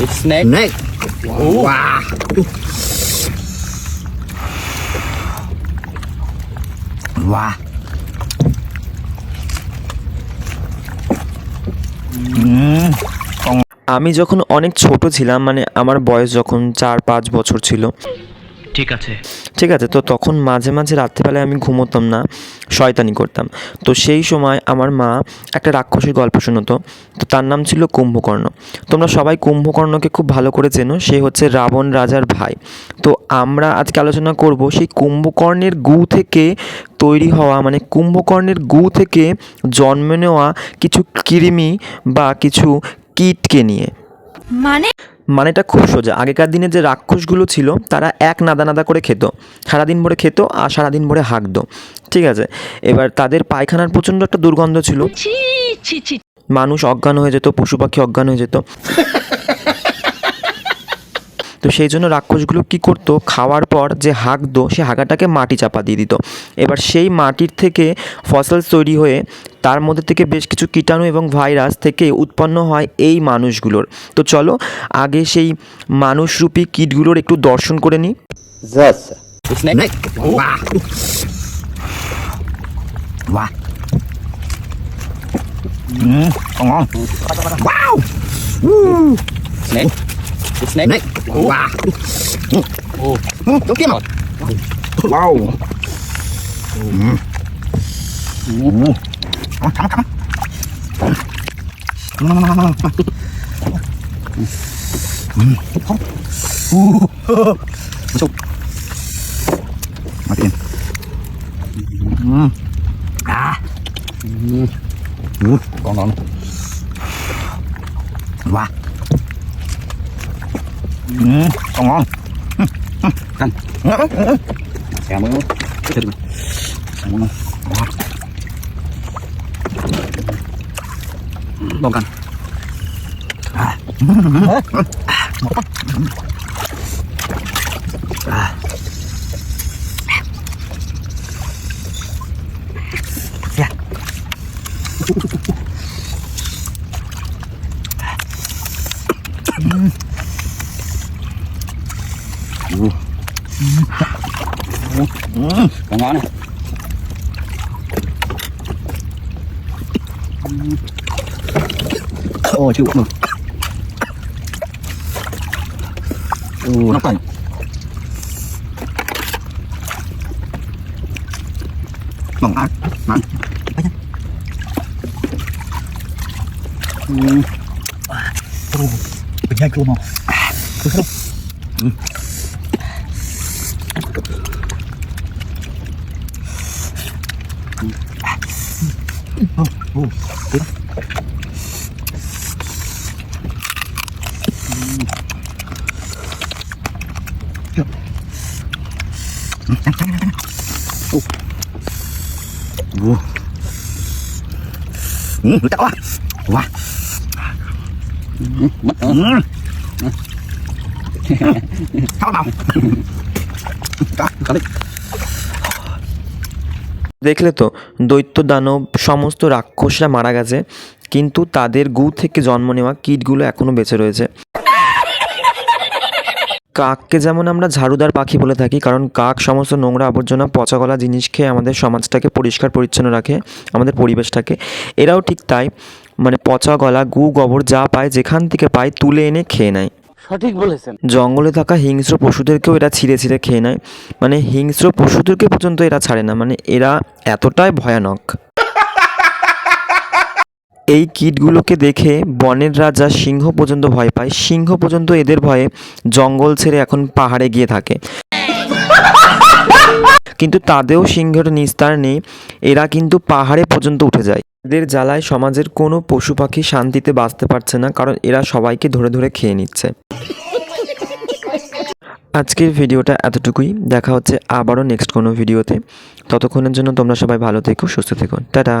It's snake. Snake. Wow. Wow. আমি যখন অনেক ছোট ছিলাম মানে আমার বয়স যখন চার পাঁচ বছর ছিল ঠিক আছে। ঠিক আছে তো তখন মাঝে মাঝে রাত্রিবেলায় আমি ঘুমোতাম না শয়তানি করতাম। তো সেই সময় আমার মা একটা রাক্ষসের গল্প শোনাতো তো তার নাম ছিল কুম্ভকর্ণ। তোমরা সবাই কুম্ভকর্ণকে খুব ভালো করে চেনো সে হচ্ছে রাবণ রাজার ভাই। তো আমরা আজকে আলোচনা করব সেই কুম্ভকর্ণের গু থেকে তৈরি হওয়া মানে কুম্ভকর্ণের গু থেকে জন্ম নেওয়া কিছু কৃমি বা কিছু কীটকে নিয়ে। মানে মানেটা খুব সোজা। আগেকার দিনে যে রাক্ষসগুলো ছিল তারা এক নাদা নাদা করে খেত। সারাদিন ভরে খেত আর সারাদিন ভরে হাঁকতো। ঠিক আছে? এবার তাদের পায়খানার প্রচণ্ড একটা দুর্গন্ধ ছিল। মানুষ অজ্ঞান হয়ে যেত পশু পাখি অজ্ঞান হয়ে যেত। তো সেই জন্য রাক্ষসগুলো কী করতো খাওয়ার পর যে হাঁকতো সে হাঁকাটাকে মাটি চাপা দিয়ে দিত এবার সেই মাটির থেকে ফসল তৈরি হয়ে তার মধ্যে থেকে বেশ কিছু কীটাণু এবং ভাইরাস থেকে উৎপন্ন হয় এই মানুষগুলোর তো চলো আগে সেই মানুষরূপী কীটগুলোর একটু দর্শন করে নিই. Mm. Wow. Woo. snake. Snake. Wow. Oh. Đúng tiếp rồi. Wow. Cắm cắm cắm. Masuk. Matiin. Hmm. Ah. Hmm. Uh, con đó. Wow. อืมต้องงองกันแมือก็ถึงแสมือลองกันเฮ้ย ừ. Ừ. Ừ. Còn ngon này ô, chịu được ô, Nó cảnh Mỏng ăn Mặn Ừ. Ừ. Ừ. Ừ. Ừ. Ừ. Ừ. Oh, oh, good. Wow. Ừ, được quá. Quá. Mất. rồi sao nào. দেখলে তো, দৈত্য, দানব, সমস্ত রাক্ষসরা মারা গেছে, কিন্তু তাদের গু থেকে জন্ম নেওয়া কীটগুলো এখনও বেঁচে রয়েছে। কাককে যেমন আমরা ঝাড়ুদার পাখি বলে থাকি, কারণ কাক সমস্ত নোংরা আবর্জনা, পচা গলা জিনিস খেয়ে আমাদের সমাজটাকে পরিষ্কার পরিচ্ছন্ন রাখে, আমাদের পরিবেশটাকে। এরাও ঠিক তাই মানে পচা গলা, গু, গোবর যা পায়, যেখান থেকে পায়, তুলে এনে খেয়ে নেয়। সঠিক বলেছেন। জঙ্গলে থাকা হিংস্র পশুদেরকেও এরা ছিঁড়ে ছিঁড়ে খেয়ে নেয়। মানে হিংস্র পশুদেরকে পর্যন্ত এরা ছাড়ে না মানে এরা এতটাই ভয়ানক। এই কীটগুলোকে দেখে বনের রাজা সিংহ পর্যন্ত ভয় পায়। সিংহ পর্যন্ত এদের ভয়ে জঙ্গল ছেড়ে এখন পাহাড়ে গিয়ে থাকে। কিন্তু তাদেরও সিংহের নিস্তার নেই, এরা কিন্তু পাহাড়ে পর্যন্ত উঠে যায়। এদের জ্বালায় সমাজের কোনো পশু পাখি শান্তিতে বাঁচতে পারছে না, কারণ এরা সবাইকে ধরে ধরে খেয়ে নিচ্ছে। আজকের ভিডিওটা এতটুকুই। দেখা হচ্ছে আবারও নেক্সট কোনো ভিডিওতে। ততক্ষণের জন্য তোমরা সবাই ভালো থেকো, সুস্থ থেকো। টাটা!